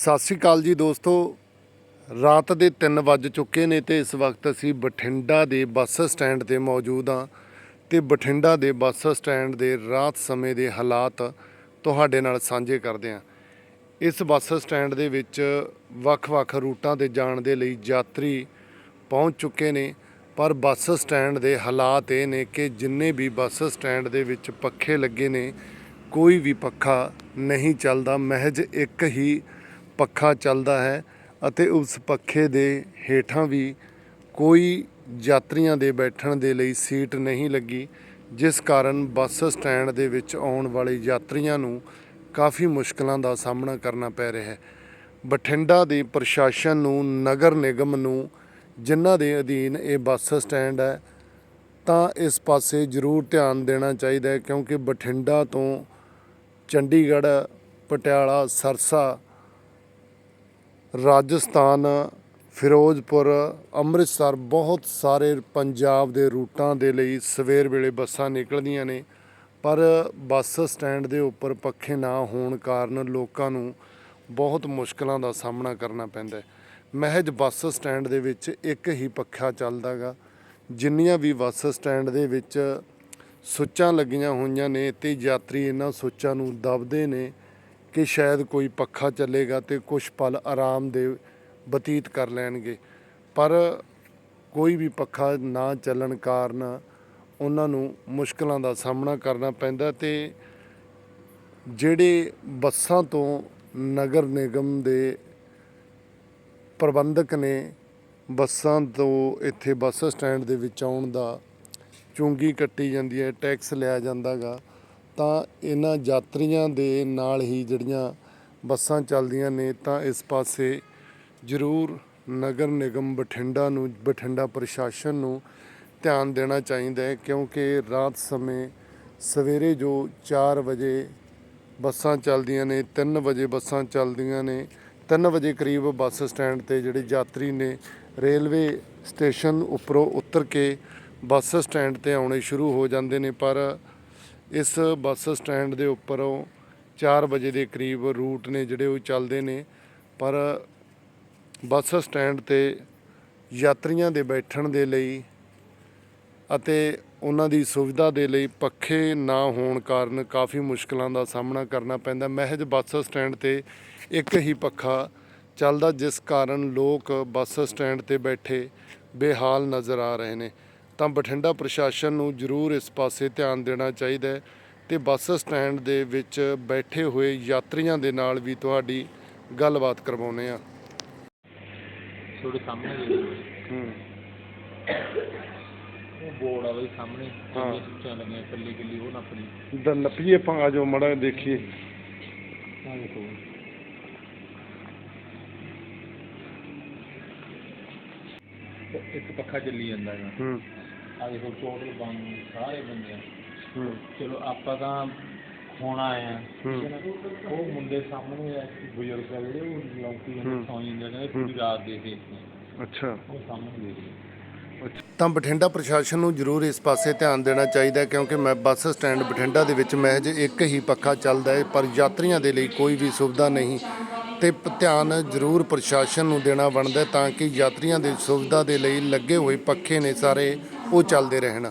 ਸਤਿ ਸ਼੍ਰੀ ਅਕਾਲ ਜੀ ਦੋਸਤੋ। ਰਾਤ ਦੇ 3 ਵੱਜ ਚੁੱਕੇ ਨੇ ਤੇ ਇਸ ਵਕਤ ਅਸੀਂ ਬਠਿੰਡਾ ਦੇ ਬੱਸ ਸਟੈਂਡ ਤੇ ਮੌਜੂਦ ਹਾਂ ਤੇ ਬਠਿੰਡਾ ਦੇ ਬੱਸ ਸਟੈਂਡ ਦੇ ਰਾਤ ਸਮੇਂ ਦੇ ਹਾਲਾਤ ਤੁਹਾਡੇ ਨਾਲ ਸਾਂਝੇ ਕਰਦੇ ਹਾਂ। ਇਸ ਬੱਸ ਸਟੈਂਡ ਦੇ ਵਿੱਚ ਵੱਖ-ਵੱਖ ਰੂਟਾਂ ਤੇ ਜਾਣ ਦੇ ਲਈ ਯਾਤਰੀ ਪਹੁੰਚ ਚੁੱਕੇ ਨੇ, ਪਰ ਬੱਸ ਸਟੈਂਡ ਦੇ ਹਾਲਾਤ ਇਹ ਨੇ ਕਿ ਜਿੰਨੇ ਵੀ ਬੱਸ ਸਟੈਂਡ ਦੇ ਵਿੱਚ ਪੱਖੇ ਲੱਗੇ ਨੇ, ਕੋਈ ਵੀ ਪੱਖਾ ਨਹੀਂ ਚੱਲਦਾ, ਮਹਿਜ ਇੱਕ ਹੀ ਪੱਖਾ ਚੱਲਦਾ ਹੈ ਅਤੇ ਉਸ ਪੱਖੇ ਦੇ ਹੇਠਾਂ ਵੀ ਕੋਈ ਯਾਤਰੀਆਂ ਦੇ ਬੈਠਣ ਦੇ ਲਈ ਸੀਟ ਨਹੀਂ ਲੱਗੀ, ਜਿਸ ਕਾਰਨ ਬੱਸ ਸਟੈਂਡ ਦੇ ਵਿੱਚ ਆਉਣ ਵਾਲੇ ਯਾਤਰੀਆਂ ਨੂੰ ਕਾਫੀ ਮੁਸ਼ਕਲਾਂ ਦਾ ਸਾਹਮਣਾ ਕਰਨਾ ਪੈ ਰਿਹਾ ਹੈ। ਬਠਿੰਡਾ ਦੇ ਪ੍ਰਸ਼ਾਸਨ ਨੂੰ ਨਗਰ ਨਿਗਮ ਨੂੰ ਜਿਨ੍ਹਾਂ ਦੇ ਅਧੀਨ ਇਹ ਬੱਸ ਸਟੈਂਡ ਹੈ, ਤਾਂ ਇਸ ਪਾਸੇ ਜ਼ਰੂਰ ਧਿਆਨ ਦੇਣਾ ਚਾਹੀਦਾ ਹੈ ਕਿਉਂਕਿ ਬਠਿੰਡਾ ਤੋਂ ਚੰਡੀਗੜ੍ਹ, ਪਟਿਆਲਾ, ਸਰਸਾ ਰਾਜਸਥਾਨ, ਫਿਰੋਜ਼ਪੁਰ, ਅੰਮ੍ਰਿਤਸਰ ਬਹੁਤ ਸਾਰੇ ਪੰਜਾਬ ਦੇ ਰੂਟਾਂ ਦੇ ਲਈ ਸਵੇਰ ਵੇਲੇ ਬੱਸਾਂ ਨਿਕਲਦੀਆਂ ਨੇ, ਪਰ ਬੱਸ ਸਟੈਂਡ ਦੇ ਉੱਪਰ ਪੱਖੇ ਨਾ ਹੋਣ ਕਾਰਨ ਲੋਕਾਂ ਨੂੰ ਬਹੁਤ ਮੁਸ਼ਕਲਾਂ ਦਾ ਸਾਹਮਣਾ ਕਰਨਾ ਪੈਂਦਾ ਮਹਿਜ ਬੱਸ ਸਟੈਂਡ ਦੇ ਵਿੱਚ ਇੱਕ ਹੀ ਪੱਖਾ ਚੱਲਦਾਗਾ ਜਿੰਨੀਆਂ ਵੀ ਬੱਸ ਸਟੈਂਡ ਦੇ ਵਿੱਚ ਸੁੱਚਾਂ ਲੱਗੀਆਂ ਹੋਈਆਂ ਨੇ, ਤੇ ਯਾਤਰੀ ਇਹਨਾਂ ਸੁੱਚਾਂ ਨੂੰ ਦਬਦੇ ਨੇ ਕਿ ਸ਼ਾਇਦ ਕੋਈ ਪੱਖਾ ਚੱਲੇਗਾ ਤੇ ਕੁਝ ਪਲ ਆਰਾਮ ਦੇ ਬਤੀਤ ਕਰ ਲੈਣਗੇ। ਪਰ ਕੋਈ ਵੀ ਪੱਖਾ ਨਾ ਚੱਲਣ ਕਾਰਨ ਉਹਨਾਂ ਨੂੰ ਮੁਸ਼ਕਲਾਂ ਦਾ ਸਾਹਮਣਾ ਕਰਨਾ ਪੈਂਦਾ ਤੇ ਜਿਹੜੇ ਬੱਸਾਂ ਤੋਂ ਨਗਰ ਨਿਗਮ ਦੇ ਪ੍ਰਬੰਧਕ ਨੇ ਬੱਸਾਂ ਤੋਂ ਇੱਥੇ ਬੱਸ ਸਟੈਂਡ ਦੇ ਵਿੱਚ ਆਉਣ ਦਾ ਚੁੰਗੀ ਕੱਟੀ ਜਾਂਦੀ ਹੈ, ਟੈਕਸ ਲਿਆ ਜਾਂਦਾਗਾ। ਤਾਂ ਇਹਨਾਂ ਯਾਤਰੀਆਂ ਦੇ ਨਾਲ ਹੀ ਜਿਹੜੀਆਂ ਬੱਸਾਂ ਚੱਲਦੀਆਂ ਨੇ, ਤਾਂ ਇਸ ਪਾਸੇ ਜ਼ਰੂਰ ਨਗਰ ਨਿਗਮ ਬਠਿੰਡਾ ਨੂੰ, ਬਠਿੰਡਾ ਪ੍ਰਸ਼ਾਸਨ ਨੂੰ ਧਿਆਨ ਦੇਣਾ ਚਾਹੀਦਾ ਹੈ, ਕਿਉਂਕਿ ਰਾਤ ਸਮੇਂ ਸਵੇਰੇ ਜੋ 4 ਵਜੇ ਬੱਸਾਂ ਚੱਲਦੀਆਂ ਨੇ 3 ਵਜੇ ਬੱਸਾਂ ਚੱਲਦੀਆਂ ਨੇ 3 ਵਜੇ ਕਰੀਬ ਬੱਸ ਸਟੈਂਡ ਤੇ ਜਿਹੜੇ ਯਾਤਰੀ ਨੇ ਰੇਲਵੇ ਸਟੇਸ਼ਨ ਉੱਪਰੋਂ ਉਤਰ ਕੇ ਬੱਸ ਸਟੈਂਡ ਤੇ ਆਉਣੇ ਸ਼ੁਰੂ ਹੋ ਜਾਂਦੇ ਨੇ, ਪਰ ਇਸ ਬੱਸ ਸਟੈਂਡ ਦੇ ਉੱਪਰੋਂ 4 ਵਜੇ ਦੇ ਕਰੀਬ ਰੂਟ ਨੇ ਜਿਹੜੇ ਉਹ ਚੱਲਦੇ ਨੇ, ਪਰ ਬੱਸ ਸਟੈਂਡ ਤੇ ਯਾਤਰੀਆਂ ਦੇ ਬੈਠਣ ਦੇ ਲਈ ਅਤੇ ਉਹਨਾਂ ਦੀ ਸੁਵਿਧਾ ਦੇ ਲਈ ਪੱਖੇ ਨਾ ਹੋਣ ਕਾਰਨ ਕਾਫੀ ਮੁਸ਼ਕਲਾਂ ਦਾ ਸਾਹਮਣਾ ਕਰਨਾ ਪੈਂਦਾ। ਮਹਿਜ ਬੱਸ ਸਟੈਂਡ ਤੇ ਇੱਕ ਹੀ ਪੱਖਾ ਚੱਲਦਾ, ਜਿਸ ਕਾਰਨ ਲੋਕ ਬੱਸ ਸਟੈਂਡ ਤੇ ਬੈਠੇ ਬੇਹਾਲ ਨਜ਼ਰ ਆ ਰਹੇ ਨੇ। ਤਾਂ ਬਠਿੰਡਾ ਪ੍ਰਸ਼ਾਸਨ ਨੂੰ ਜ਼ਰੂਰ ਇਸ ਪਾਸੇ ਧਿਆਨ ਦੇਣਾ ਚਾਹੀਦਾ ਹੈ ਤੇ ਬੱਸ ਸਟੈਂਡ ਦੇ ਵਿੱਚ ਬੈਠੇ ਹੋਏ ਯਾਤਰੀਆਂ ਦੇ ਨਾਲ ਵੀ ਤੁਹਾਡੀ ਗੱਲਬਾਤ ਕਰਵਾਉਂਦੇ ਆ ਤੁਹਾਡੇ ਸਾਹਮਣੇ ਦੇ ਦਿਓ ਜੀ। ਉਹ ਬੋਰਡ ਆ ਬਈ ਸਾਹਮਣੇ ਹਾਂ। ਕਿੰਨੀਆਂ ਸੁੱਚਾਂ ਲੱਗੀਆਂ ਕੱਲੀ ਕੱਲੀ ਉਹ ਨੱਪਣੀ ਦ ਨੱਪੀਏ ਆਪਾਂ ਆ ਜਾਓ ਮੜਾ ਦੇਖੀਏ। ਆ ਦੇਖੋ। ਉਹ ਇੱਕ ਪੱਖਾ ਚੱਲੀ ਜਾਂਦਾ ਹੈ ਹੂੰ। ਆ ਦੇਖੋ ਟੋਟਲ ਬੰਦ ਸਾਰੇ ਬੰਦੇ ਆ। ਹੂੰ। ਚਲੋ ਆਪਾਂ ਤਾਂ ਹੁਣ ਆਏ ਆ। ਹੂੰ। ਠੀਕ ਹੈ ਨਾ? ਉਹ ਮੁੰਡੇ ਸਾਹਮਣੇ ਆ ਬਜ਼ੁਰਗ ਆ ਜਿਹੜੇ ਉਹ ਲੌਂਕੀ ਹੂੰ। ਜਾਂਦੇ ਸੌਂ ਜਾਂਦੇ ਕਹਿੰਦੇ ਪੂਰੀ ਰਾਤ ਦੇ ਸੀ ਅੱਛਾ। ਉਹ ਸਾਹਮਣੇ ਦੇਖ ਲਓ ਤਾਂ ਬਠਿੰਡਾ ਪ੍ਰਸ਼ਾਸਨ ਨੂੰ ਜ਼ਰੂਰ ਇਸ ਪਾਸੇ ਧਿਆਨ ਦੇਣਾ ਚਾਹੀਦਾ ਹੈ ਕਿਉਂਕਿ ਮੈਂ ਬੱਸ ਸਟੈਂਡ ਬਠਿੰਡਾ ਦੇ ਵਿੱਚ ਮਹਿਜ ਇੱਕ ਹੀ ਪੱਖਾ ਚੱਲਦਾ ਹੈ ਪਰ ਯਾਤਰੀਆਂ ਦੇ ਲਈ ਕੋਈ ਵੀ ਸੁਵਿਧਾ ਨਹੀਂ। ਤੇ ਪ- ਧਿਆਨ ਜ਼ਰੂਰ ਪ੍ਰਸ਼ਾਸਨ ਨੂੰ ਦੇਣਾ ਬਣਦਾ ਹੈ ਤਾਂ ਕਿ ਯਾਤਰੀਆਂ ਦੀ ਸੁਵਿਧਾ ਦੇ ਲਈ ਲੱਗੇ ਹੋਏ ਪੱਖੇ ਨੇ ਸਾਰੇ ਉਹ ਚੱਲਦੇ ਰਹਿਣ।